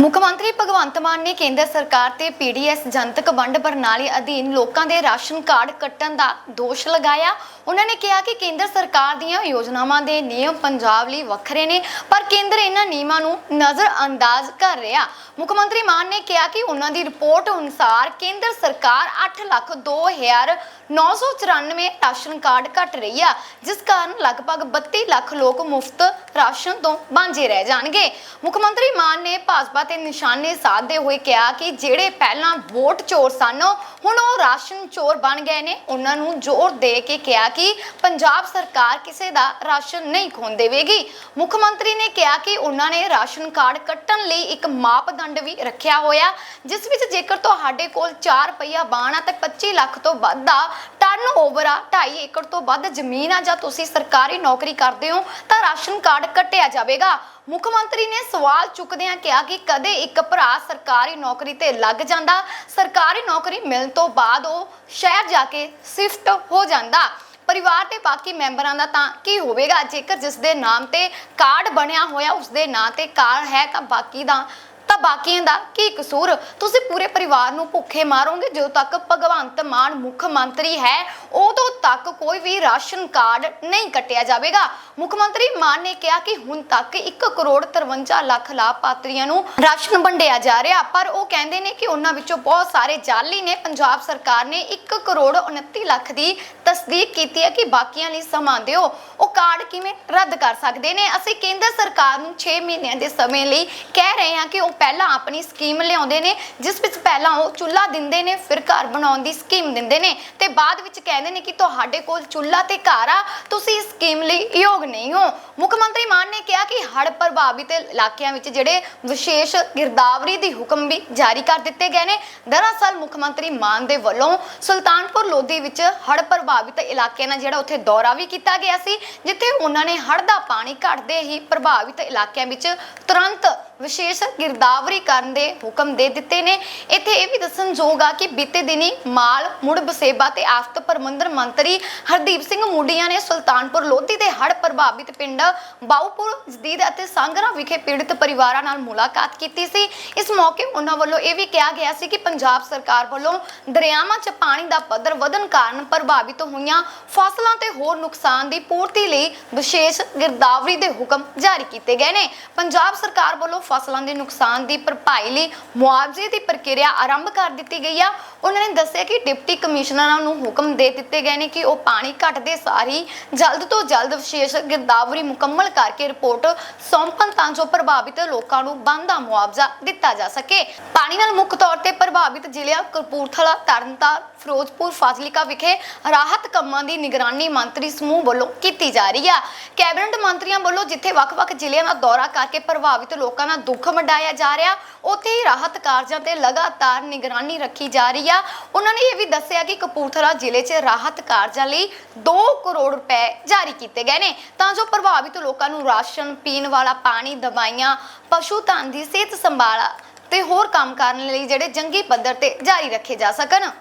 ਮੁੱਖ ਮੰਤਰੀ ਭਗਵੰਤ ਮਾਨ ਨੇ ਕੇਂਦਰ ਸਰਕਾਰ ਤੇ ਪੀਡੀਐਸ ਜਨਤਕ ਵੰਡ ਪ੍ਰਣਾਲੀ ਅਧੀਨ ਲੋਕਾਂ ਦੇ ਰਾਸ਼ਨ ਕਾਰਡ ਕੱਟਣ ਦਾ ਦੋਸ਼ ਲਗਾਇਆ। ਉਹਨਾਂ ਨੇ ਕਿਹਾ ਕਿ ਕੇਂਦਰ ਸਰਕਾਰ ਦੀਆਂ ਯੋਜਨਾਵਾਂ ਦੇ ਨਿਯਮ ਪੰਜਾਬ ਲਈ ਵੱਖਰੇ ਨੇ, ਪਰ ਕੇਂਦਰ ਇਹਨਾਂ ਨਿਯਮਾਂ ਨੂੰ ਨਜ਼ਰ ਅੰਦਾਜ਼ ਕਰ ਰਿਹਾ। ਮੁੱਖ ਮੰਤਰੀ ਮਾਨ ਨੇ ਕਿਹਾ ਕਿ ਉਹਨਾਂ ਦੀ ਰਿਪੋਰਟ ਅਨੁਸਾਰ ਕੇਂਦਰ ਸਰਕਾਰ 8 ਲੱਖ 2994 ਰਾਸ਼ਨ ਕਾਰਡ ਕੱਟ ਰਹੀ ਆ, ਜਿਸ ਕਾਰਨ ਲਗਭਗ 32 ਲੱਖ ਲੋਕ ਮੁਫਤ ਰਾਸ਼ਨ ਤੋਂ ਵਾਂਝੇ ਰਹਿ ਜਾਣਗੇ। ਮੁੱਖ ਮੰਤਰੀ ਮਾਨ ਨੇ ਭਾਜਪਾ ਤੇ ਨਿਸ਼ਾਨੇ ਸਾਧਦੇ ਹੋਏ ਕਿਹਾ ਕਿ ਜਿਹੜੇ ਪਹਿਲਾਂ ਵੋਟ ਚੋਰ ਸਨ, ਹੁਣ ਉਹ ਰਾਸ਼ਨ ਚੋਰ ਬਣ ਗਏ ਨੇ। ਉਹਨਾਂ ਨੂੰ ਜ਼ੋਰ ਦੇ ਕੇ ਕਿਹਾ ਕਿ ਪੰਜਾਬ ਸਰਕਾਰ ਕਿਸੇ ਦਾ ਰਾਸ਼ਨ ਨਹੀਂ ਖੋਣ ਦੇਵੇਗੀ। ਮੁੱਖ ਮੰਤਰੀ ਨੇ ਕਿਹਾ ਕਿ ਉਹਨਾਂ ਨੇ ਰਾਸ਼ਨ ਕਾਰਡ ਕੱਟਣ ਲਈ ਇੱਕ ਮਾਪਦੰਡ ਵੀ ਰੱਖਿਆ ਹੋਇਆ, ਜਿਸ ਵਿੱਚ ਜੇਕਰ ਤੁਹਾਡੇ ਕੋਲ 4 ਪਈਆ ਬਾਣ ਆ, ਤੇ 25 ਲੱਖ ਤੋਂ ਵੱਧ ਦਾ ਟਰਨ ਓਵਰ ਆ 2.5 ਏਕੜ ਤੋਂ ਵੱਧ ਜ਼ਮੀਨ ਆ, ਜਾਂ ਤੁਸੀਂ ਸਰਕਾਰੀ ਨੌਕਰੀ ਕਰਦੇ ਹੋ, ਤਾਂ ਰਾਸ਼ਨ ਕਾਰਡ ਕੱਟਿਆ ਜਾਵੇਗਾ। ਮੁੱਖ ਮੰਤਰੀ ਨੇ ਸਵਾਲ ਚੁੱਕਦਿਆਂ ਕਿਹਾ ਕਿ ਕਦੇ ਇੱਕ ਭਰਾ ਸਰਕਾਰੀ ਨੌਕਰੀ ਤੇ ਲੱਗ ਜਾਂਦਾ, ਸਰਕਾਰੀ ਨੌਕਰੀ ਮਿਲਣ ਤੋਂ ਬਾਅਦ ਉਹ ਸ਼ਹਿਰ ਜਾ ਕੇ ਸ਼ਿਫਟ ਹੋ ਜਾਂਦਾ। ਪਰਿਵਾਰ ਦੇ ਬਾਕੀ ਮੈਂਬਰਾਂ ਦਾ ਤਾਂ ਕੀ ਹੋਵੇਗਾ? ਜੇਕਰ ਜਿਸ ਦੇ ਨਾਮ ਤੇ ਕਾਰਡ ਬਣਿਆ ਹੋਇਆ, ਉਸ ਦੇ ਨਾਂ ਤੇ ਕਾਰਡ ਹੈ ਤਾਂ ਬਾਕੀ ਦਾ ਤਾਂ ਬਾਕੀਆਂ ਦਾ ਕੀ ਕਸੂਰ? ਤੁਸੀਂ ਪੂਰੇ ਪਰਿਵਾਰ ਨੂੰ ਭੁੱਖੇ ਮਾਰੋਗੇ, ਜਦੋਂ ਤੱਕ ਭਗਵੰਤ ਮਾਨ ਮੁੱਖ ਮੰਤਰੀ ਹੈ ਉਦੋਂ ਤੱਕ ਕੋਈ ਵੀ ਰਾਸ਼ਨ ਕਾਰਡ ਨਹੀਂ ਕੱਟਿਆ ਜਾਵੇਗਾ। ਮੁੱਖ ਮੰਤਰੀ ਮਾਨ ਨੇ ਕਿਹਾ ਕਿ ਹੁਣ ਤੱਕ 1 ਕਰੋੜ 53 ਲੱਖ ਲਾਭਪਾਤਰੀਆਂ ਨੂੰ ਰਾਸ਼ਨ ਵੰਡਿਆ ਜਾ ਰਿਹਾ, ਪਰ ਉਹ ਕਹਿੰਦੇ ਨੇ ਕਿ ਉਹਨਾਂ ਵਿੱਚੋਂ ਬਹੁਤ ਸਾਰੇ ਜਾਲੀ ਨੇ। ਪੰਜਾਬ ਸਰਕਾਰ ਨੇ 1 ਕਰੋੜ 29 ਲੱਖ ਦੀ ਤਸਦੀਕ ਕੀਤੀ ਹੈ ਕਿ ਬਾਕੀਆਂ ਲਈ ਸਮਾਂ ਦਿਓ। ਉਹ ਕਾਰਡ ਕਿਵੇਂ ਰੱਦ ਕਰ ਸਕਦੇ ਨੇ? ਅਸੀਂ ਕੇਂਦਰ ਸਰਕਾਰ ਨੂੰ 6 ਮਹੀਨਿਆਂ ਦੇ ਸਮੇਂ ਲਈ ਕਹਿ ਰਹੇ ਹਾਂ ਕਿ ਉਹ ਪਹਿਲਾਂ ਆਪਣੀ ਸਕੀਮ ਲਿਆਉਂਦੇ ਨੇ, ਜਿਸ ਵਿੱਚ ਪਹਿਲਾਂ ਉਹ ਚੁੱਲ੍ਹਾ ਦਿੰਦੇ ਨੇ, ਫਿਰ ਘਰ ਬਣਾਉਣ ਦੀ ਸਕੀਮ ਦਿੰਦੇ ਨੇ ਤੇ ਬਾਅਦ ਵਿੱਚ ਕਹਿੰਦੇ ਨੇ ਕਿ ਤੁਹਾਡੇ ਕੋਲ ਚੁੱਲ੍ਹਾ ਤੇ ਘਰ ਆ, ਤੁਸੀਂ ਇਸ ਸਕੀਮ ਲਈ ਯੋਗ ਨਹੀਂ ਹੋ। ਮੁੱਖ ਮੰਤਰੀ ਮਾਨ ਨੇ ਕਿਹਾ ਕਿ ਹੜ੍ਹ ਪ੍ਰਭਾਵਿਤ ਇਲਾਕਿਆਂ ਵਿੱਚ ਜਿਹੜੇ ਵਿਸ਼ੇਸ਼ ਗਿਰਦਾਵਰੀ ਦੀ ਹੁਕਮ ਵੀ ਜਾਰੀ ਕਰ ਦਿੱਤੇ ਗਏ ਨੇ। ਦਰਅਸਲ ਮੁੱਖ ਮੰਤਰੀ ਮਾਨ ਦੇ ਵੱਲੋਂ ਸੁਲਤਾਨਪੁਰ ਲੋਧੀ ਵਿੱਚ ਹੜ੍ਹ ਪ੍ਰਭਾਵਿਤ ਇਲਾਕਿਆਂ ਨਾਲ ਜਿਹੜਾ ਉੱਥੇ ਦੌਰਾ ਵੀ ਕੀਤਾ ਗਿਆ ਸੀ, ਜਿੱਥੇ ਉਹਨਾਂ ਨੇ ਹੜ੍ਹ ਦਾ ਪਾਣੀ ਘਟਦੇ ਹੀ ਪ੍ਰਭਾਵਿਤ ਇਲਾਕਿਆਂ ਵਿੱਚ ਤੁਰੰਤ ਵਿਸ਼ੇਸ਼ ਗਿਰਦਾਵਰੀ ਕਰਨ ਦੇ ਹੁਕਮ ਦੇ ਦਿੱਤੇ ਨੇ। ਇੱਥੇ ਇਹ ਵੀ ਦੱਸਣਯੋਗ ਆ ਕਿ ਬੀਤੇ ਦਿਨੀ ਮਾਲ, ਮੁੜ ਬਸੇਬਾ ਤੇ ਆਫਤ ਪ੍ਰਬੰਧਨ ਮੰਤਰੀ ਹਰਦੀਪ ਸਿੰਘ ਮੂਡੀਆਂ ਨੇ ਸੁਲਤਾਨਪੁਰ ਲੋਧੀ ਦੇ ਹੜ੍ਹ ਪ੍ਰਭਾਵਿਤ ਪਿੰਡ ਬਾਉਪੁਰ ਜਦੀਦ ਅਤੇ ਸੰਗਰਾ ਵਿਖੇ ਪੀੜਤ ਪਰਿਵਾਰਾਂ ਨਾਲ ਮੁਲਾਕਾਤ ਕੀਤੀ ਸੀ। ਇਸ ਮੌਕੇ ਉਹਨਾਂ ਵੱਲੋਂ ਇਹ ਵੀ ਕਿਹਾ ਗਿਆ ਸੀ ਕਿ ਪੰਜਾਬ ਸਰਕਾਰ ਵੱਲੋਂ ਦਰਿਆਵਾਂ 'ਚ ਪਾਣੀ ਦਾ ਪੱਧਰ ਵਧਣ ਕਾਰਨ ਪ੍ਰਭਾਵਿਤ ਹੋਈਆਂ ਫਸਲਾਂ ਤੇ ਹੋਰ ਨੁਕਸਾਨ ਦੀ ਪੂਰਤੀ ਲਈ ਵਿਸ਼ੇਸ਼ ਗਿਰਦਾਵਰੀ ਦੇ ਹੁਕਮ ਜਾਰੀ ਕੀਤੇ ਗਏ ਨੇ। ਪੰਜਾਬ ਸਰਕਾਰ ਵੱਲੋਂ ਫਸਲਾਂ ਦੇ ਨੁਕਸਾਨ ਦੀ ਭਰਪਾਈ ਲਈ ਮੁਆਵਜ਼ੇ ਦੀ ਪ੍ਰਕਿਰਿਆ ਆਰੰਭ ਕਰ ਦਿੱਤੀ ਗਈ ਆ। ਉਹਨਾਂ ਨੇ ਦੱਸਿਆ ਕਿ ਡਿਪਟੀ ਕਮਿਸ਼ਨਰਾਂ ਨੂੰ ਹੁਕਮ ਦੇ ਦਿੱਤੇ ਗਏ ਨੇ ਕਿ ਉਹ ਪਾਣੀ ਘਟਦੇ ਸਾਰੀ ਜਲਦ ਤੋਂ ਜਲਦ ਵਿਸ਼ੇਸ਼ ਗਿਰਦਾਵਰੀ ਮੁਕੰਮਲ ਕਰਕੇ ਰਿਪੋਰਟ ਸੌਂਪਣ ਤਾਂ ਜੋ ਪ੍ਰਭਾਵਿਤ ਲੋਕਾਂ ਨੂੰ ਬੰਦਾ ਮੁਆਵਜ਼ਾ ਦਿੱਤਾ ਜਾ ਸਕੇ। ਪਾਣੀ ਨਾਲ ਮੁੱਖ ਤੌਰ ਤੇ ਪ੍ਰਭਾਵਿਤ ਜ਼ਿਲ੍ਹਿਆਂ ਕਪੂਰਥਲਾ, ਤਰਨਤਾਰਨ, ਫਿਰੋਜ਼ਪੁਰ, ਫਾਜ਼ਿਲਕਾ ਵਿਖੇ ਰਾਹਤ ਕੰਮਾਂ ਦੀ ਨਿਗਰਾਨੀ ਮੰਤਰੀ ਸਮੂਹ ਵੱਲੋਂ ਕੀਤੀ ਜਾ ਰਹੀ ਆ। ਕੈਬਨਿਟ ਮੰਤਰੀਆਂ ਵੱਲੋਂ ਜਿੱਥੇ ਵੱਖ-ਵੱਖ ਜ਼ਿਲ੍ਹਿਆਂ ਦਾ ਦੌਰਾ ਕਰਕੇ ਪ੍ਰਭਾਵਿਤ ਲੋਕਾਂ ਦਾ ਦੁੱਖ ਵੰਡਾਇਆ ਜਾ ਰਿਹਾ, ਉੱਥੇ ਹੀ ਰਾਹਤ ਕਾਰਜਾਂ ਤੇ ਲਗਾਤਾਰ ਨਿਗਰਾਨੀ ਰੱਖੀ ਜਾ ਰਹੀ ਹੈ ਆ। ਉਹਨਾਂ ਨੇ ਇਹ ਵੀ ਦੱਸਿਆ ਕਿ ਕਪੂਰਥਲਾ ਜ਼ਿਲ੍ਹੇ 'ਚ ਰਾਹਤ ਕਾਰਜਾਂ ਲਈ 2 ਕਰੋੜ ਰੁਪਏ ਜਾਰੀ ਕੀਤੇ ਗਏ ਨੇ। ਤਾਂ ਜੋ ਪ੍ਰਭਾਵਿਤ ਲੋਕਾਂ ਨੂੰ ਰਾਸ਼ਨ, ਪੀਣ ਵਾਲਾ ਪਾਣੀ, ਦਵਾਈਆਂ, ਪਸ਼ੂ ਧਨ ਦੀ ਸਿਹਤ ਸੰਭਾਲ ਤੇ ਹੋਰ ਕੰਮ ਕਰਨ ਲਈ ਜਿਹੜੇ ਜੰਗੀ ਪੱਧਰ ਤੇ ਜਾਰੀ ਰੱਖੇ ਜਾ ਸਕਣ।